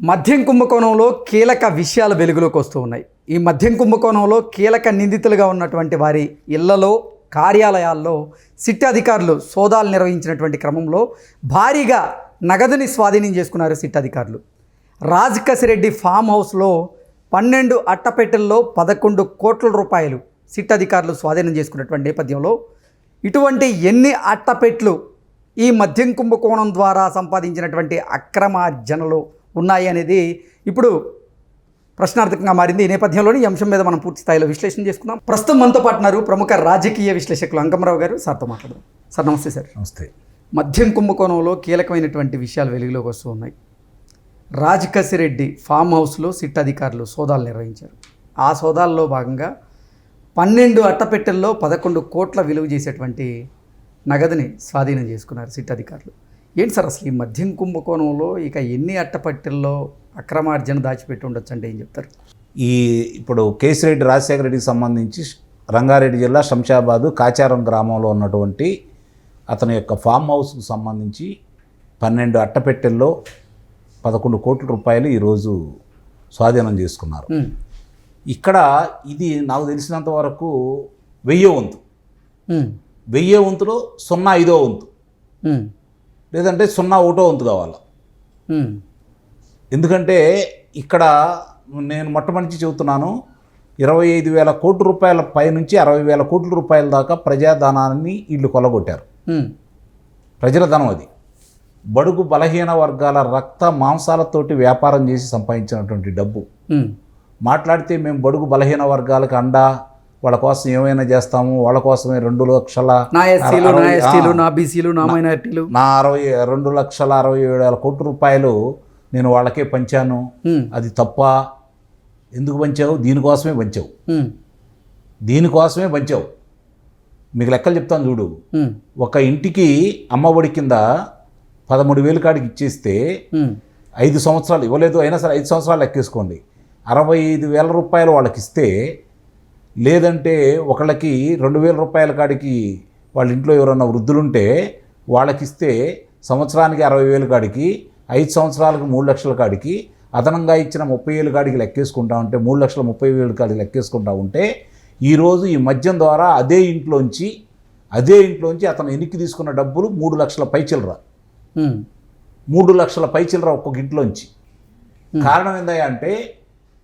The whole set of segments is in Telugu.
మద్యం కుంభకోణంలో కీలక విషయాలు వెలుగులోకి వస్తూ ఉన్నాయి. ఈ మద్యం కుంభకోణంలో కీలక నిందితులుగా ఉన్నటువంటి వారి ఇళ్ళలో కార్యాలయాల్లో సిట్ అధికారులు సోదాలు నిర్వహించినటువంటి క్రమంలో భారీగా నగదుని స్వాధీనం చేసుకున్నారు సిట్ అధికారులు. రాజకసిరెడ్డి ఫామ్ హౌస్లో పన్నెండు అట్టపెట్టెల్లో పదకొండు కోట్ల రూపాయలు సిట్ అధికారులు స్వాధీనం చేసుకున్నటువంటి నేపథ్యంలో ఇటువంటి ఎన్ని అట్టపెట్లు ఈ మద్యం కుంభకోణం ద్వారా సంపాదించినటువంటి అక్రమార్జనలు ఉన్నాయి అనేది ఇప్పుడు ప్రశ్నార్థకంగా మారింది ఈ నేపథ్యంలోని ఈ అంశం మీద మనం పూర్తి స్థాయిలో విశ్లేషణ చేసుకుందాం. ప్రస్తుతం మనతో పాటు ఉన్నారు ప్రముఖ రాజకీయ విశ్లేషకులు అంకమరావు గారు సార్తో మాట్లాడదాం. సార్ నమస్తే సార్. నమస్తే. మద్యం కుంభకోణంలో కీలకమైనటువంటి విషయాలు వెలుగులోకి వస్తూ ఉన్నాయి. రాజకసిరెడ్డి ఫామ్ హౌస్లో సిట్ అధికారులు సోదాలు నిర్వహించారు. ఆ సోదాల్లో భాగంగా పన్నెండు అట్టపెట్టెల్లో పదకొండు కోట్ల విలువ చేసేటువంటి నగదుని స్వాధీనం చేసుకున్నారు సిట్ అధికారులు. ఏంటి సార్ అసలు ఈ మద్యం కుంభకోణంలో ఇక ఎన్ని అట్టపెట్టెల్లో అక్రమార్జన దాచిపెట్టి ఉండొచ్చు అంటే ఏం చెప్తారు? ఈ ఇప్పుడు కేసిరెడ్డి రాజశేఖర రెడ్డికి సంబంధించి రంగారెడ్డి జిల్లా శంషాబాదు కాచారం గ్రామంలో ఉన్నటువంటి అతని యొక్క ఫామ్ హౌస్కు సంబంధించి పన్నెండు అట్టపెట్టెల్లో పదకొండు కోట్ల రూపాయలు ఈరోజు స్వాధీనం చేసుకున్నారు. ఇక్కడ ఇది నాకు తెలిసినంత వరకు వెయ్యో వంతు. వెయ్యో వంతులో సున్నా ఐదో వంతు. లేదంటే సున్నా ఒకటో వంతు కావాలి? ఎందుకంటే ఇక్కడ నేను మొట్టమొదటి చెబుతున్నాను ఇరవై ఐదు వేల కోట్ల రూపాయల పైనుంచి అరవై వేల కోట్ల రూపాయల దాకా ప్రజాధనాన్ని వీళ్ళు కొలగొట్టారు ప్రజల ధనం అది. బడుగు బలహీన వర్గాల రక్త మాంసాలతోటి వ్యాపారం చేసి సంపాదించినటువంటి డబ్బు. మాట్లాడితే మేము బడుగు బలహీన వర్గాలకు అండా వాళ్ళ కోసం ఏమైనా చేస్తాము వాళ్ళ కోసమే రెండు లక్షల నా ఎస్సీలు నా ఎస్టీలు. నా బీసీలు నా మైనారిటీలు. నా అరవై రెండు లక్షల అరవై ఏడు వేల కోట్ల రూపాయలు నేను వాళ్ళకే పంచాను. అది తప్ప ఎందుకు పంచావు? దీనికోసమే పంచావు. దీనికోసమే పంచావు. మీకు లెక్కలు చెప్తాను చూడు. ఒక ఇంటికి అమ్మఒడి కింద పదమూడు వేలు కాడికి ఇచ్చేస్తే ఐదు సంవత్సరాలు ఇవ్వలేదు. అయినా సరే ఐదు సంవత్సరాలు లెక్కేసుకోండి. అరవై ఐదు వేల రూపాయలు వాళ్ళకి ఇస్తే లేదంటే ఒకళ్ళకి రెండు వేల రూపాయల కాడికి వాళ్ళ ఇంట్లో ఎవరైనా వృద్ధులుంటే వాళ్ళకి ఇస్తే సంవత్సరానికి అరవై వేలు కాడికి ఐదు సంవత్సరాలకు మూడు లక్షల కాడికి అదనంగా ఇచ్చిన ముప్పై వేలు కాడికి లెక్కేసుకుంటా ఉంటే మూడు లక్షల ముప్పై వేలు కాడికి లెక్కేసుకుంటా ఉంటే ఈరోజు ఈ మద్యం ద్వారా అదే ఇంట్లోంచి అదే ఇంట్లోంచి అతను ఎన్నిక తీసుకున్న డబ్బులు మూడు లక్షల పైచిల్లర ఉమ్, మూడు లక్షల పైచిల్లర ఒక్కొక్క ఇంట్లోంచి. కారణం ఏందయ్యా అంటే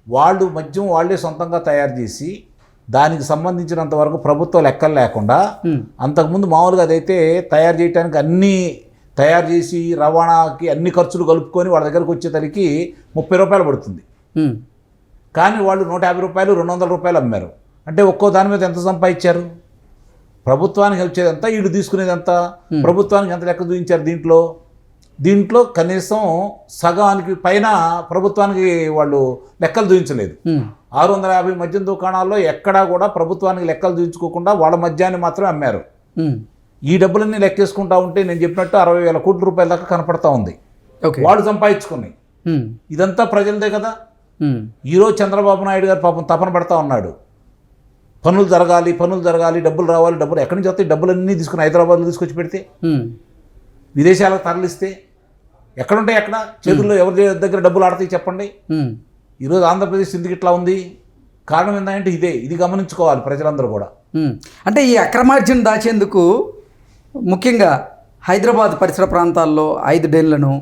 వాళ్ళు మద్యం వాళ్ళే సొంతంగా తయారు చేసి దానికి సంబంధించినంత వరకు ప్రభుత్వ లెక్కలు లేకుండా అంతకుముందు మామూలుగా అదైతే తయారు చేయడానికి అన్నీ తయారు చేసి రవాణాకి అన్ని ఖర్చులు కలుపుకొని వాళ్ళ దగ్గరకు వచ్చేసరికి ముప్పై రూపాయలు పడుతుంది. కానీ వాళ్ళు నూట యాభై రూపాయలు రెండు వందల రూపాయలు అమ్మారు. అంటే ఒక్కో దాని మీద ఎంత సంపాదించారు? ప్రభుత్వానికి వచ్చేది ఎంత వీళ్ళు తీసుకునేది ఎంత ప్రభుత్వానికి ఎంత లెక్క చూపించారు దీంట్లో? దీంట్లో కనీసం సగానికి పైన ప్రభుత్వానికి వాళ్ళు లెక్కలు చూపించలేదు. ఆరు వందల యాభై మద్యం దుకాణాల్లో ఎక్కడా కూడా ప్రభుత్వానికి లెక్కలు చూపించుకోకుండా వాళ్ళ మద్యాన్ని మాత్రమే అమ్మారు. ఈ డబ్బులన్నీ లెక్కేసుకుంటా ఉంటే నేను చెప్పినట్టు అరవై వేల కోట్ల రూపాయల దాకా కనపడతా ఉంది. ఓకే. వాళ్ళు సంపాదించుకున్నాయి ఉమ్, ఇదంతా ప్రజలదే కదా? ఈరోజు చంద్రబాబు నాయుడు గారు పాపం తపన పడతా ఉన్నాడు. పనులు జరగాలి పనులు జరగాలి డబ్బులు రావాలి డబ్బులు ఎక్కడి నుంచి వస్తాయి? డబ్బులన్నీ తీసుకుని హైదరాబాద్లో తీసుకొచ్చి పెడితే? విదేశాలకు తరలిస్తే? ఎక్కడుంటాయి ఎక్కడ చేతుల్లో ఎవరి దగ్గర డబ్బులు ఆడతాయి చెప్పండి? ఈరోజు ఆంధ్రప్రదేశ్ ఎందుకు ఇట్లా ఉంది? కారణం ఏంటంటే ఇదే ఇది గమనించుకోవాలి ప్రజలందరూ కూడా. అంటే ఈ అక్రమార్జన దాచేందుకు ముఖ్యంగా హైదరాబాద్ పరిసర ప్రాంతాల్లో ఐదు డెన్లను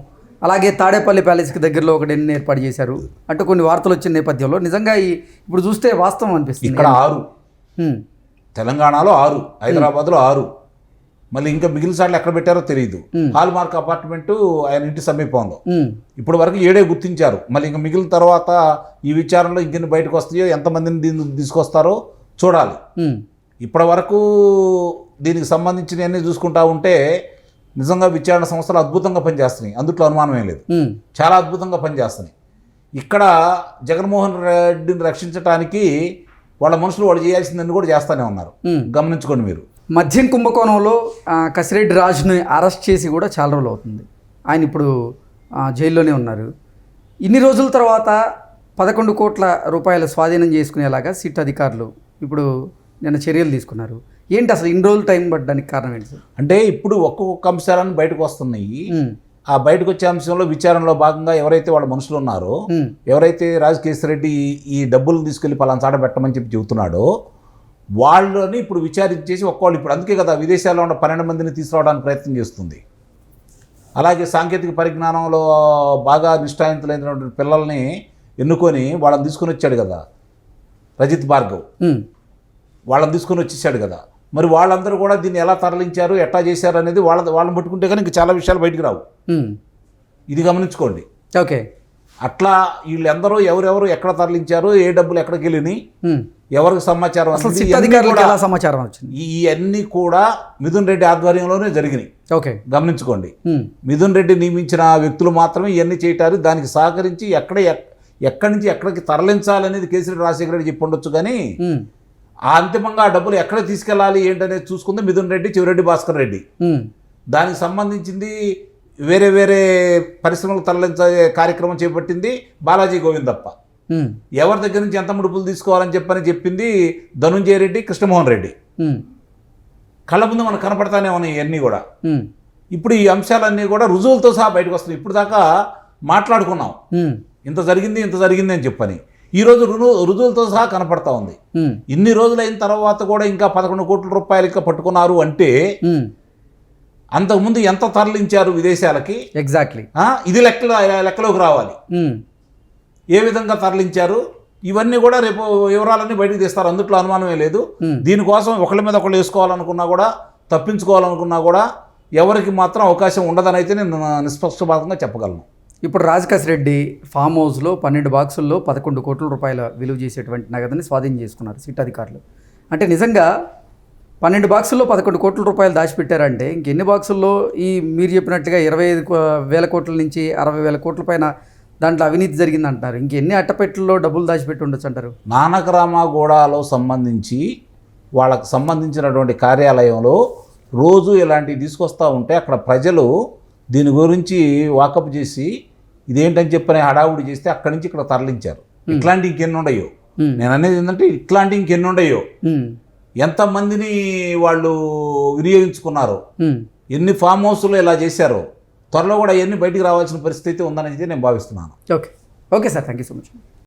అలాగే తాడేపల్లి ప్యాలెస్కి దగ్గరలో ఒక డెన్ ఏర్పాటు చేశారు. అటు కొన్ని వార్తలు వచ్చిన నేపథ్యంలో నిజంగా ఈ ఇప్పుడు చూస్తే వాస్తవం అనిపిస్తుంది. ఇక్కడ ఆరు. తెలంగాణలో ఆరు హైదరాబాద్లో ఆరు. మళ్ళీ ఇంకా మిగిలిన సార్లు ఎక్కడ పెట్టారో తెలియదు హాల్ మార్క్ అపార్ట్మెంటు ఆయన ఇంటి సమీపంలో. ఇప్పటి వరకు ఏడే గుర్తించారు. మళ్ళీ ఇంకా మిగిలిన తర్వాత ఈ విచారణలో ఇంకెన్ని బయటకు వస్తాయో ఎంతమందిని దీన్ని తీసుకొస్తారో చూడాలి. ఇప్పటి వరకు దీనికి సంబంధించినవన్నీ చూసుకుంటా ఉంటే నిజంగా విచారణ సంస్థలు అద్భుతంగా పనిచేస్తున్నాయి. అందుట్లో అనుమానమే లేదు. చాలా అద్భుతంగా పనిచేస్తున్నాయి. ఇక్కడ జగన్మోహన్ రెడ్డిని రక్షించడానికి వాళ్ళ మనుషులు వాళ్ళు చేయాల్సిందని కూడా చేస్తూనే ఉన్నారు. గమనించుకోండి మీరు. మద్యం కుంభకోణంలో కసిరెడ్డి రాజుని అరెస్ట్ చేసి కూడా చాలా రోజులు అవుతుంది. ఆయన ఇప్పుడు జైల్లోనే ఉన్నారు. ఇన్ని రోజుల తర్వాత పదకొండు కోట్ల రూపాయల స్వాధీనం చేసుకునేలాగా సిట్ అధికారులు ఇప్పుడు నిన్న చర్యలు తీసుకున్నారు. ఏంటి అసలు ఇన్ని రోజులు టైం పడ్డానికి కారణం ఏంటి సార్? అంటే ఇప్పుడు ఒక్కొక్క అంశాలను బయటకు వస్తున్నాయి. ఆ బయటకు వచ్చే అంశంలో విచారణలో భాగంగా ఎవరైతే వాళ్ళ మనుషులు ఉన్నారో ఎవరైతే రాజకేశ్వర రెడ్డి ఈ- ఈ డబ్బులు తీసుకెళ్ళి పలానా చాట పెట్టమని చెప్పి చెబుతున్నాడో వాళ్ళని ఇప్పుడు విచారించేసి ఒక్కళ్ళు ఇప్పుడు అందుకే కదా విదేశాల్లో ఉన్న పన్నెండు మందిని తీసుకురావడానికి ప్రయత్నం చేస్తుంది. అలాగే సాంకేతిక పరిజ్ఞానంలో బాగా నిష్ఠాయింతలైనటువంటి పిల్లల్ని ఎన్నుకొని వాళ్ళని తీసుకొని వచ్చాడు కదా రజిత్ భార్గవ్. వాళ్ళని తీసుకొని వచ్చేసాడు కదా. మరి వాళ్ళందరూ కూడా దీన్ని ఎలా తరలించారు ఎట్లా చేశారు అనేది వాళ్ళ వాళ్ళని పట్టుకుంటే కానీ ఇంకా చాలా విషయాలు బయటికి రావు. ఇది గమనించుకోండి. ఓకే. అట్లా వీళ్ళందరూ ఎవరెవరు ఎక్కడ తరలించారు ఏ డబ్బులు ఎక్కడికి వెళ్ళినాయి. ఎవరికి సమాచారం అసలు ఇవన్నీ సమాచారం వచ్చింది? ఈ అన్నీ కూడా మిథున్ రెడ్డి ఆధ్వర్యంలోనే జరిగినాయి. ఓకే. గమనించుకోండి. మిథున్ రెడ్డి నియమించిన వ్యక్తులు మాత్రమే ఇవన్నీ చేయటారు. దానికి సహకరించి ఎక్కడ ఎక్- ఎక్కడి నుంచి ఎక్కడికి తరలించాలనేది కేసీఆర్ రాజశేఖర రెడ్డి చెప్పి ఉండొచ్చు కానీ అంతిమంగా ఆ డబ్బులు ఎక్కడ తీసుకెళ్ళాలి ఏంటనేది చూసుకుంది మిథున్ రెడ్డి చివరెడ్డి భాస్కర్ రెడ్డి. దానికి సంబంధించింది వేరే వేరే పరిశ్రమలకు తరలించే కార్యక్రమం చేపట్టింది బాలాజీ గోవిందప్ప. ఎవరి దగ్గర నుంచి ఎంత ముడుపులు తీసుకోవాలని చెప్పని చెప్పింది ధనుంజయ రెడ్డి కృష్ణమోహన్ రెడ్డి. కళ్ళ ముందు మనకు కనపడతానే ఉన్నాయి ఇవన్నీ కూడా. ఇప్పుడు ఈ అంశాలన్నీ కూడా రుజువులతో సహా బయటకు వస్తున్నాయి. ఇప్పుడు దాకా మాట్లాడుకున్నాం. ఇంత జరిగింది ఇంత జరిగింది అని చెప్పని. ఈరోజు రుజువు రుజువులతో సహా కనపడతా ఉంది. ఇన్ని రోజులైన తర్వాత కూడా ఇంకా పదకొండు కోట్ల రూపాయలు ఇంకా పట్టుకున్నారు అంటే అంతకుముందు ఎంత తరలించారు విదేశాలకి? ఎగ్జాక్ట్లీ ఇది లెక్కలో లెక్కలోకి రావాలి. ఏ విధంగా తరలించారు? ఇవన్నీ కూడా రేపు వివరాలన్నీ బయటకు తీస్తారు. అందుట్లో అనుమానమే లేదు. దీనికోసం ఒకళ్ళ మీద ఒకళ్ళు వేసుకోవాలనుకున్నా కూడా తప్పించుకోవాలనుకున్నా కూడా ఎవరికి మాత్రం అవకాశం ఉండదని అయితే నేను నిష్పక్షపాతంగా చెప్పగలను. ఇప్పుడు రాజకాశ్ రెడ్డి ఫామ్ హౌస్లో పన్నెండు బాక్సుల్లో పదకొండు కోట్ల రూపాయల విలువ చేసేటువంటి నగదుని స్వాధీనం చేసుకున్నారు సిట్ అధికారులు. అంటే నిజంగా పన్నెండు బాక్సుల్లో పదకొండు కోట్ల రూపాయలు దాచిపెట్టారంటే ఇంకెన్ని బాక్సుల్లో ఈ మీరు చెప్పినట్టుగా ఇరవై ఐదు వేల కోట్ల నుంచి అరవై వేల కోట్ల పైన దాంట్లో అవినీతి జరిగింది అంటున్నారు ఇంకెన్ని అట్టపెట్టెల్లో డబ్బులు దాచిపెట్టి ఉండొచ్చు అంటారు? నానకరామగూడలో సంబంధించి వాళ్ళకు సంబంధించినటువంటి కార్యాలయంలో రోజు ఇలాంటివి తీసుకొస్తూ ఉంటే అక్కడ ప్రజలు దీని గురించి వాకప్ చేసి ఇదేంటని చెప్పని హడావుడి చేస్తే అక్కడి నుంచి ఇక్కడ తరలించారు. ఇట్లాంటి ఇంకెన్ని ఉండయో. నేను అనేది ఏంటంటే ఇట్లాంటి ఇంకెన్ని ఉండయో? ఎంతమందిని వాళ్ళు వినియోగించుకున్నారో. ఎన్ని ఫామ్ హౌస్లో ఇలా చేశారో? త్వరలో కూడా ఎన్ని బయటికి రావాల్సిన పరిస్థితి ఉందని నేను భావిస్తున్నాను. Okay. Okay sir. Thank you so much.